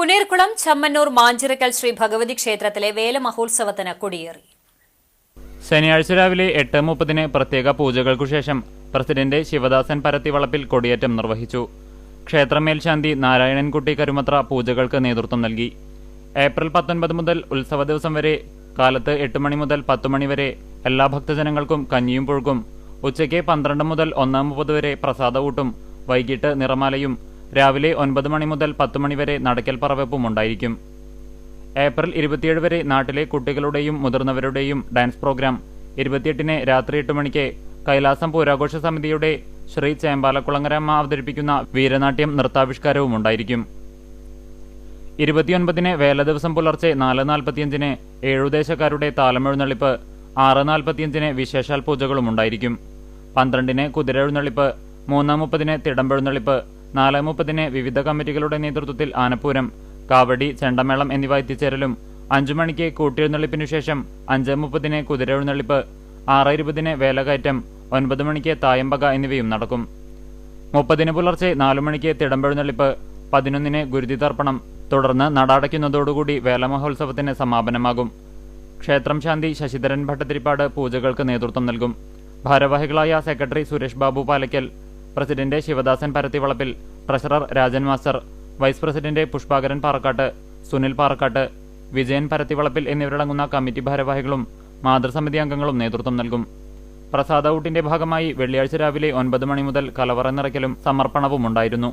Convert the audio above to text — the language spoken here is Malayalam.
പുനേർകുളം ചമ്മന്നൂർ മാഞ്ചിറക്കൽ ശ്രീ ഭഗവതി ക്ഷേത്രത്തിലെ വേലമഹോത്സവത്തിന് കൊടിയേറി. ശനിയാഴ്ച രാവിലെ എട്ട് മുപ്പതിന് പ്രത്യേക പൂജകൾക്കു ശേഷം പ്രസിഡന്റ് ശിവദാസൻ പരത്തിവളപ്പിൽ കൊടിയേറ്റം നിർവഹിച്ചു. ക്ഷേത്രമേൽശാന്തി നാരായണൻകുട്ടി കരുമത്ര പൂജകൾക്ക് നേതൃത്വം നൽകി. ഏപ്രിൽ പത്തൊൻപത് മുതൽ ഉത്സവ ദിവസം വരെ കാലത്ത് എട്ട് മണി മുതൽ പത്ത് മണി വരെ എല്ലാ ഭക്തജനങ്ങൾക്കും കഞ്ഞിയും പുഴുക്കും ഉച്ചയ്ക്ക് പന്ത്രണ്ട് മുതൽ ഒന്നാം മുപ്പത് വരെ പ്രസാദകൂട്ടും വൈകിട്ട് നിറമാലയും രാവിലെ ഒൻപത് മണി മുതൽ പത്ത് മണിവരെ നടക്കൽ പറവെപ്പും ഉണ്ടായിരിക്കും. ഏപ്രിൽ ഇരുപത്തിയേഴ് വരെ നാട്ടിലെ കുട്ടികളുടെയും മുതിർന്നവരുടെയും ഡാൻസ് പ്രോഗ്രാം ഇരുപത്തിയെട്ടിന് രാത്രി എട്ട് മണിക്ക് കൈലാസം പൂരാഘോഷ സമിതിയുടെ ശ്രീ ചേമ്പാലക്കുളങ്ങരമ്മ അവതരിപ്പിക്കുന്ന വീരനാട്യം നൃത്താവിഷ്കാരവും ഉണ്ടായിരിക്കും. ഇരുപത്തിയൊൻപതിന് വേല ദിവസം പുലർച്ചെ നാല് നാൽപ്പത്തിയഞ്ചിന് ഏഴുദേശക്കാരുടെ താലമെഴുന്നള്ളിപ്പ് ആറ് നാൽപ്പത്തിയഞ്ചിന് വിശേഷാൽ പൂജകളും ഉണ്ടായിരിക്കും. പന്ത്രണ്ടിന് കുതിരെഴുന്നള്ളിപ്പ് മൂന്നാം മുപ്പതിന് തിടമ്പെഴുന്നള്ളിപ്പ് നാല് മുപ്പതിന് വിവിധ കമ്മിറ്റികളുടെ നേതൃത്വത്തിൽ ആനപ്പൂരം കാവടി ചെണ്ടമേളം എന്നിവ എത്തിച്ചേരലും. അഞ്ചു മണിക്ക് കൂട്ടിയെഴുന്നള്ളിപ്പിനു ശേഷം അഞ്ച് മുപ്പതിന് കുതിരെഴുന്നള്ളിപ്പ് ആറ് ഇരുപതിന് വേലകയറ്റം ഒൻപത് മണിക്ക് തായമ്പക എന്നിവയും നടക്കും. മുപ്പതിന് പുലർച്ചെ നാലു മണിക്ക് തിടമ്പെഴുന്നള്ളിപ്പ് പതിനൊന്നിന് ഗുരുതി തർപ്പണം തുടർന്ന് നടടയ്ക്കുന്നതോടുകൂടി വേലമഹോത്സവത്തിന് സമാപനമാകും. ക്ഷേത്രം ശാന്തി ശശിധരൻ ഭട്ടതിരിപ്പാട് പൂജകൾക്ക് നേതൃത്വം നൽകും. ഭാരവാഹികളായ secretary Suresh Babu Palakkal president Sivadasan Parathivalappil treasurer Rajan master vice president Pushpakaran Parakkat Sunil Parakkat Vijayan Parathivalappil എന്നിവരടങ്ങുന്ന കമ്മിറ്റി ഭാരവാഹികളും മാതൃസമിതി അംഗങ്ങളും നേതൃത്വം നൽകും. പ്രസാദ ഊട്ടിന്റെ ഭാഗമായി വെള്ളിയാഴ്ച രാവിലെ ഒൻപത് മണി മുതൽ കലവറ നിറയ്ക്കലും സമർപ്പണവും ഉണ്ടായിരുന്നു